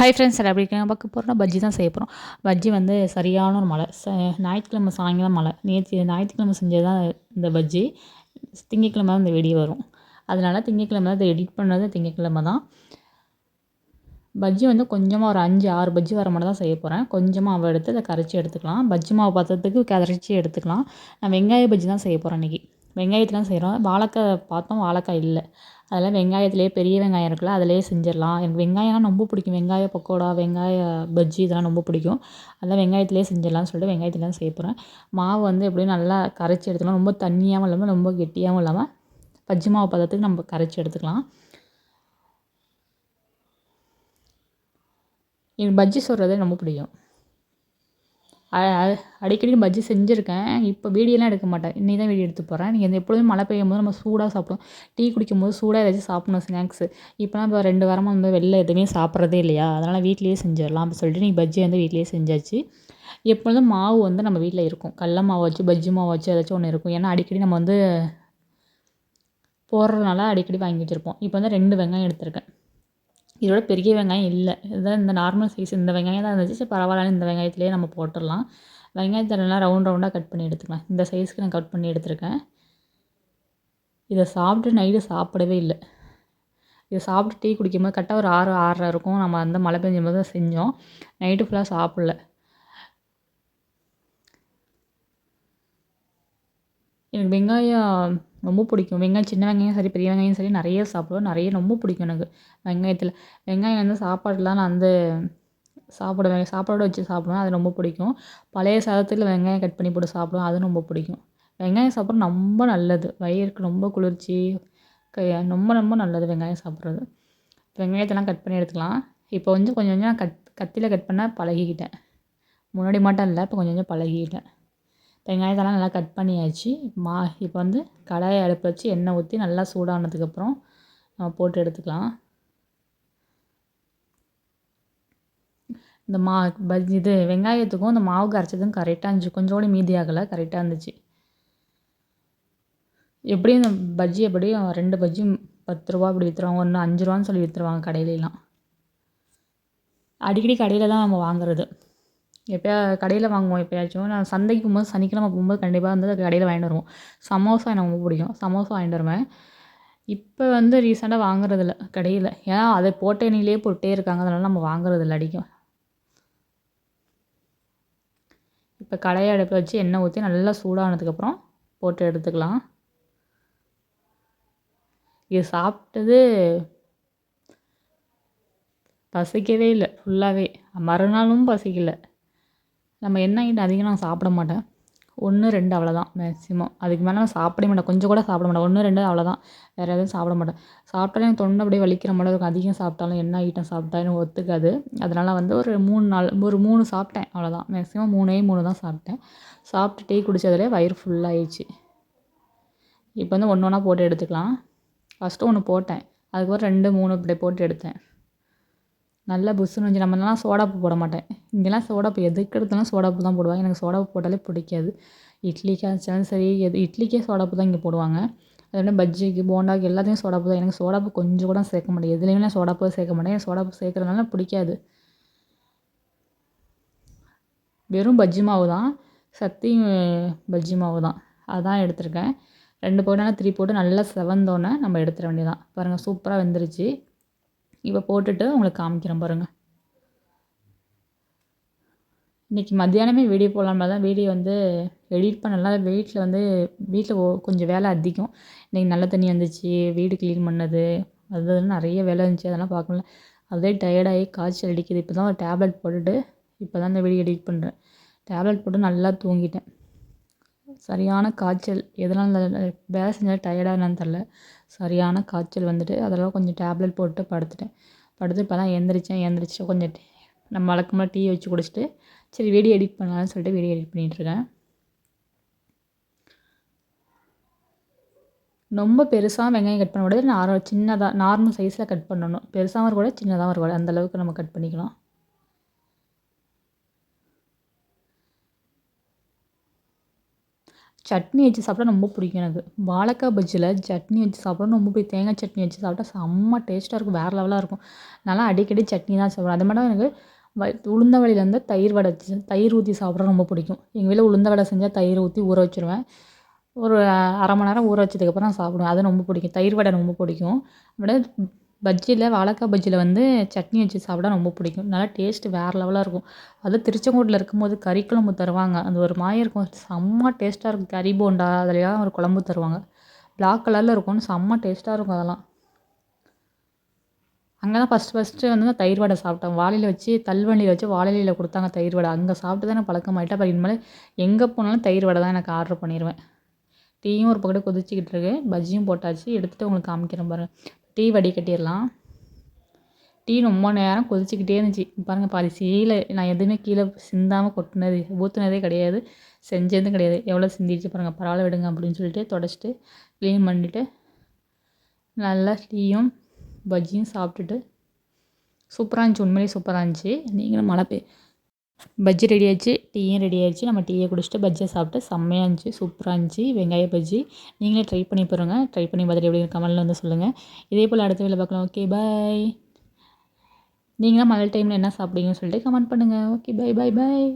Hi friends எல்லாம் எப்படி இருக்கீங்க? பார்க்க போகிறோம்னா பஜ்ஜி தான் செய்ய போகிறோம் பஜ்ஜி வந்து சரியான ஒரு மழை. ச ஞாயிற்றுக்கிழமை சாயங்காலம் மழை. நேற்று ஞாயிற்றுக்கிழமை செஞ்சது தான் இந்த பஜ்ஜி. திங்கக்கிழமை தான் இந்த வெடி வரும். அதனால் திங்கக்கிழமை தான் இதை எடிட் பண்ணது திங்கக்கிழமை தான். பஜ்ஜி வந்து கொஞ்சமாக ஒரு அஞ்சு ஆறு பஜ்ஜி வர மட்டும் தான் செய்ய போகிறேன் கொஞ்சமாக அவள் எடுத்து அதை கரைச்சி எடுத்துக்கலாம். பஜ்ஜி மாவு பாத்திரத்துக்கு கரைச்சி எடுத்துக்கலாம். நான் வெங்காய பஜ்ஜி தான் செய்ய போகிறேன் இன்றைக்கி வெங்காயத்தில் தான் செய்கிறோம். வாழைக்காய் பார்த்தோம் வாழைக்காய் இல்லை. அதெல்லாம் வெங்காயத்துலேயே பெரிய வெங்காயம் இருக்குல்ல அதிலேயே செஞ்சிடலாம். எனக்கு வெங்காயம்லாம் ரொம்ப பிடிக்கும். வெங்காய பக்கோடா வெங்காய பஜ்ஜி இதெல்லாம் ரொம்ப பிடிக்கும். அதெல்லாம் வெங்காயத்துலேயே செஞ்சிடலாம்னு சொல்லிட்டு வெங்காயத்தில் தான் செய்ய போகிறேன். மாவு வந்து எப்படியும் நல்லா கரைச்சி எடுத்துக்கலாம். ரொம்ப தண்ணியாகவும் இல்லாமல் ரொம்ப கெட்டியாகவும் இல்லாமல் பஜ்ஜி மாவு பதத்துக்கு நம்ம கரைச்சி எடுத்துக்கலாம். எனக்கு பஜ்ஜி சொல்கிறது ரொம்ப பிடிக்கும். அடிக்கடி பஜ்ஜி செஞ்சுருக்கேன். இப்போ வீடியோலாம் எடுக்க மாட்டேன். இன்றைக்கி தான் வீடியோ எடுத்து போகிறேன் நீங்கள் எப்பொழுதும் மழை பெய்யும் போது நம்ம சூடாக சாப்பிடுவோம். டீ குடிக்கும்போது சூடாக ஏதாச்சும் சாப்பிடணும் ஸ்நாக்ஸு. இப்போலாம் இப்போ ரெண்டு வாரமாக வந்து வெளில எதுவுமே சாப்பிட்றதே இல்லையா? அதனால் வீட்லேயே செஞ்சிடலாம் அப்படின்னு சொல்லிட்டு நீ பஜ்ஜி வந்து வீட்லேயே செஞ்சாச்சு. எப்பொழுதும் மாவு வந்து நம்ம வீட்டில் இருக்கும். கடல மாவு வச்சு பஜ்ஜி மாவு வச்சு ஏதாச்சும் ஒன்று இருக்கும். ஏன்னா அடிக்கடி நம்ம வந்து போடுறதுனால அடிக்கடி வாங்கி வச்சுருப்போம். இப்போ வந்து ரெண்டு வெங்காயம் எடுத்திருக்கேன். இதோட பெரிய வெங்காயம் இல்லை. இதுதான் இந்த நார்மல் சைஸ் இந்த வெங்காயம் தான் இருந்துச்சு. சரி பரவாயில்லன்னு இந்த வெங்காயத்துலேயே நம்ம போட்டுடலாம். வெங்காயத்தை நல்லா ரவுண்ட் ரவுண்டாக கட் பண்ணி எடுத்துக்கலாம். இந்த சைஸ்க்கு நான் கட் பண்ணி எடுத்திருக்கேன். இதை சாப்பிட்டு நைட்டு சாப்பிடவே இல்லை. இதை சாப்பிட்டு டீ குடிக்கும்போது கரெக்டாக ஒரு ஆறு ஆறரை இருக்கும். நம்ம அந்த மழை பெஞ்சும் போது தான் செஞ்சோம். நைட்டு ஃபுல்லாக சாப்பிடல. எனக்கு வெங்காயம் ரொம்ப பிடிக்கும். வெங்காயம் சின்ன வெங்காயம் சரி பெரிய வெங்காயம் சரி நிறைய சாப்பிடுவேன். நிறைய ரொம்ப பிடிக்கும் எனக்கு வெங்காயத்தில். வெங்காயம் வந்து சாப்பாடுலாம் நான் வந்து சாப்பிடுவேன் சாப்பாடு வச்சு சாப்பிடுவேன். அது ரொம்ப பிடிக்கும். பழைய சாதத்தில் வெங்காயம் கட் பண்ணி போட்டு சாப்பிடுவேன். அது ரொம்ப பிடிக்கும். வெங்காயம் சாப்பிட்றது ரொம்ப நல்லது. வயிறுக்கு ரொம்ப குளிர்ச்சி க ரொம்ப ரொம்ப நல்லது வெங்காயம் சாப்பிட்றது. வெங்காயத்தெல்லாம் கட் பண்ணி எடுத்துக்கலாம். இப்போ வந்து கொஞ்சம் கொஞ்சம் கட் கத்தியில் கட் பண்ண பழகிக்கிட்டேன். முன்னாடி மட்டும் இல்லை இப்போ கொஞ்சம் கொஞ்சம் பழகிக்கிட்டேன். வெங்காயத்தெல்லாம் நல்லா கட் பண்ணியாச்சு. மா இப்போ வந்து கடாயை அடுப்பு வச்சு எண்ணெய் ஊற்றி நல்லா சூடானதுக்கப்புறம் நம்ம போட்டு எடுத்துக்கலாம். இந்த மா பஜ்ஜி இது வெங்காயத்துக்கும் இந்த மாவு கரைச்சதும் கரெக்டாக இருந்துச்சு. கொஞ்சம் கூட மீதி ஆகலை கரெக்டாக இருந்துச்சு. எப்படியும் இந்த பஜ்ஜி எப்படியும் ரெண்டு பஜ்ஜி பத்து ரூபா அப்படி விற்றுருவாங்க ஒன்று அஞ்சு ரூபான்னு சொல்லி விற்றுருவாங்க கடையிலலாம். அடிக்கடி கடையில் தான் நம்ம வாங்குறது. எப்போயா கடையில் வாங்குவோம் எப்போயாச்சும். நான் சந்தைக்கு போகும்போது சனிக்கிழமை போகும்போது கண்டிப்பாக வந்து கடையில் வாங்கிட்டு வருவோம். சமோசா எனக்கு ரொம்ப பிடிக்கும். சமோசா வாங்கிட்டு வருவேன். இப்போ வந்து ரீசெண்டாக வாங்குறதில்ல கடையில். ஏன்னா அதை போட்ட எண்ணெயிலே போட்டே இருக்காங்க. அதனால் நம்ம வாங்குறதில்ல அடிக்கும். இப்போ கடையை அடுப்பில் வச்சு எண்ணெய் ஊற்றி நல்லா சூடானதுக்கப்புறம் போட்டு எடுத்துக்கலாம். இது சாப்பிட்டது பசிக்கவே இல்லை ஃபுல்லாகவே மறுநாளும் பசிக்கலை. நம்ம எண்ணெய் ஐட்டம் அதிகம் நான் சாப்பிட மாட்டேன் ஒன்று ரெண்டு அவ்வளோதான் மேக்ஸிமம் அதுக்கு மேலே நான் சாப்பிட மாட்டேன் கொஞ்சம் கூட சாப்பிட மாட்டேன் ஒன்று ரெண்டு அவ்வளோதான் வேறு எதுவும் சாப்பிட மாட்டேன் சாப்பிட்டாலும் எனக்கு தொண்டை அப்படியே வலிக்கிற மாதிரி இருக்கும். அதிகம் சாப்பிட்டாலும் எண்ணெய் ஐட்டம் சாப்பிட்டா எனக்கு ஒத்துக்காது. அதனால் வந்து ஒரு மூணு நாள் ஒரு மூணு சாப்பிட்டேன். அவ்வளோதான் மேக்ஸிமம் மூணே மூணு தான் சாப்பிட்டேன். சாப்பிட்டு டீ குடித்ததுலே வயிறு ஃபுல்லாகிடுச்சு இப்போ வந்து ஒன்று ஒன்றா போட்டு எடுத்துக்கலாம். ஃபஸ்ட்டு ஒன்று போட்டேன். அதுக்கப்புறம் ரெண்டு மூணு இப்படி போட்டு எடுத்தேன். நல்லா புஸ்ஸுன்னு இருந்துச்சு நம்மலாம் சோடாப்பு போட மாட்டேன். இங்கெல்லாம் சோடாப்பு எதுக்கு எடுத்தாலும் சோடாப்பு தான் போடுவாங்க. எனக்கு சோடாப்பு போட்டாலே பிடிக்காது. இட்லிக்காக இருந்தாலும் சரி எது இட்லிக்கே சோடாப்பு தான் இங்கே போடுவாங்க. அதோட பஜ்ஜிக்கு போண்டாக்கு எல்லாத்தையும் சோடாப்பு தான். எனக்கு சோடாப்பு கொஞ்சம் கூட சேர்க்க மாட்டேன். எதுலேயுமே நான் சோடாப்பு சேர்க்க மாட்டேன். எனக்கு சோடாப்பு சேர்க்குறதுனால பிடிக்காது. வெறும் பஜ்ஜி மாவு தான். சத்தி பஜ்ஜி மாவு தான். அதான் எடுத்திருக்கேன். ரெண்டு போட்டு த்ரீ போட்டு நல்லா செவந்தோன்னே நம்ம எடுத்துட வேண்டியதான் பாருங்கள் சூப்பராக வெந்துருச்சு. இப்போ போட்டுட்டு உங்களுக்கு காமிக்கிறேன் பாருங்கள் இன்றைக்கி மத்தியானமே வீடியோ போடலாமல் தான் வீடியோ வந்து எடிட் பண்ணலாம் வீட்டில் வந்து வீட்டில் கொஞ்சம் வேலை அதிகம். இன்றைக்கி நல்ல தண்ணி வந்துச்சு வீடு க்ளீன் பண்ணது அது நிறைய வேலை இருந்துச்சு அதெல்லாம் பார்க்கல அதே டயர்டாகி காய்ச்சல் அடிக்குது இப்போ தான் ஒரு டேப்லெட் போட்டுட்டு இப்போ தான் இந்த வீடியோ எடிட் பண்ணுறேன் டேப்லெட் போட்டு நல்லா தூங்கிட்டேன். சரியான காய்ச்சல். எதனால் வேலை செஞ்சாலும் டயர்டாக என்னன்னு தெரில சரியான காய்ச்சல் வந்துட்டு அதெல்லாம் கொஞ்சம் டேப்லெட் போட்டு படுத்துட்டேன். படுத்து இப்போ தான் எழுந்திரிச்சேன் எழுந்திரிச்சு கொஞ்சம் நம்ம வழக்கமாக டீ வச்சு குடிச்சிட்டு சரி வீடியோ எடிட் பண்ணலாம்னு சொல்லிட்டு வீடியோ எடிட் பண்ணிகிட்ருக்கேன் ரொம்ப பெருசாக வெங்காயம் கட் பண்ணக்கூடாது. நார் சின்னதாக நார்மல் சைஸில் கட் பண்ணணும். பெருசாகவும் இருக்கக்கூடாது சின்னதாகவும் இருக்கக்கூடாது அந்தளவுக்கு நம்ம கட் பண்ணிக்கலாம். சட்னி வச்சு சாப்பிட்டா ரொம்ப பிடிக்கும் எனக்கு. வாழைக்காய் பஜ்ஜியில் சட்னி வச்சு சாப்பிட ரொம்ப பிடிக்கும். தேங்காய் சட்னி வச்சு சாப்பிட்டா செம்ம டேஸ்ட்டாக இருக்கும். வேறு லெவலாக இருக்கும். நல்லா அடிக்கடி சட்னி தான் சாப்பிடுவேன். அது மட்டும் எனக்கு வ உளுந்த வந்து தயிர் வடை வச்சு தயிர் ஊற்றி சாப்பிட ரொம்ப பிடிக்கும். எங்கள் வீட்டில் உளுந்த வடை செஞ்சால் தயிர் ஊற்றி ஊற வச்சுருவேன். ஒரு அரை மணி நேரம் ஊற வச்சதுக்கப்புறம் நான் சாப்பிடுவேன். அது ரொம்ப பிடிக்கும். தயிர் வடை ரொம்ப பிடிக்கும். விட பஜ்ஜியில் வாழைக்காய் பஜ்ஜியில் வந்து சட்னி வச்சு சாப்பிட ரொம்ப பிடிக்கும். நல்லா டேஸ்ட்டு வேறு லெவலாக இருக்கும். அதுவும் திருச்செங்கோட்டில் இருக்கும்போது கறி குழம்பு தருவாங்க. அந்த ஒரு மாயம் இருக்கும். செம்ம டேஸ்ட்டாக இருக்கும். கறி போண்டா அதுலைலாம் ஒரு குழம்பு தருவாங்க. பிளாக் கலரில் இருக்கும்னு செம்ம டேஸ்ட்டாக இருக்கும் அதெல்லாம். அங்கே தான் ஃபஸ்ட்டு ஃபஸ்ட்டு வந்து நான் தயிர் வடை சாப்பிட்டேன். வாழையில் வச்சு தள்ளுவண்டியில் வச்சு வாழையில் கொடுத்தாங்க தயிர் வடை. அங்கே சாப்பிட்டு தான் எனக்கு பழக்கமாயிட்டு அப்புறம் இனிமேல் எங்கே போனாலும் தயிர் வடை தான் எனக்கு ஆர்டர் பண்ணிடுவேன் டீயும் ஒரு பக்கத்து கொதிச்சிக்கிட்டு இருக்கு. பஜ்ஜியும் போட்டாச்சு. எடுத்துகிட்டு உங்களுக்கு காமிக்கிறேன் பாருங்கள் டீ வடிகட்டிடலாம் டீ ரொம்ப நேரம் கொதிச்சிக்கிட்டே இருந்துச்சு. பாருங்கள் பாதி சீல நான் எதுவுமே கீழே சிந்தாமல் கொட்டினது ஊற்றுனதே கிடையாது செஞ்சதும் கிடையாது. எவ்வளோ சிந்திடுச்சு பாருங்கள் பரவாயில்ல விடுங்க அப்படின்னு சொல்லிட்டு தொடச்சிட்டு க்ளீன் பண்ணிவிட்டு நல்லா டீயும் பஜ்ஜியும் சாப்பிட்டுட்டு சூப்பராக இருந்துச்சு. உண்மையிலேயே சூப்பராக இருந்துச்சு. நீங்களும் மழை பெய் பஜ்ஜி ரெடி டீயும் ரெடி ஆகிடுச்சு நம்ம டீயை குடிச்சிட்டு பஜ்ஜியை சாப்பிட்டு செம்மையாக இருந்துச்சு. சூப்பராக இருந்துச்சு. வெங்காய பஜ்ஜி. நீங்களே ட்ரை பண்ணி பாருங்க. ட்ரை பண்ணி பார்த்துட்டு எப்படி கமெண்ட்டில் வந்து சொல்லுங்கள் இதே போல் அடுத்த வேலை பார்க்கலாம். ஓகே பாய் நீங்களாம் மழை டைமில் என்ன சாப்பிடுங்கன்னு சொல்லிட்டு கமெண்ட் பண்ணுங்கள் ஓகே பை பை பாய்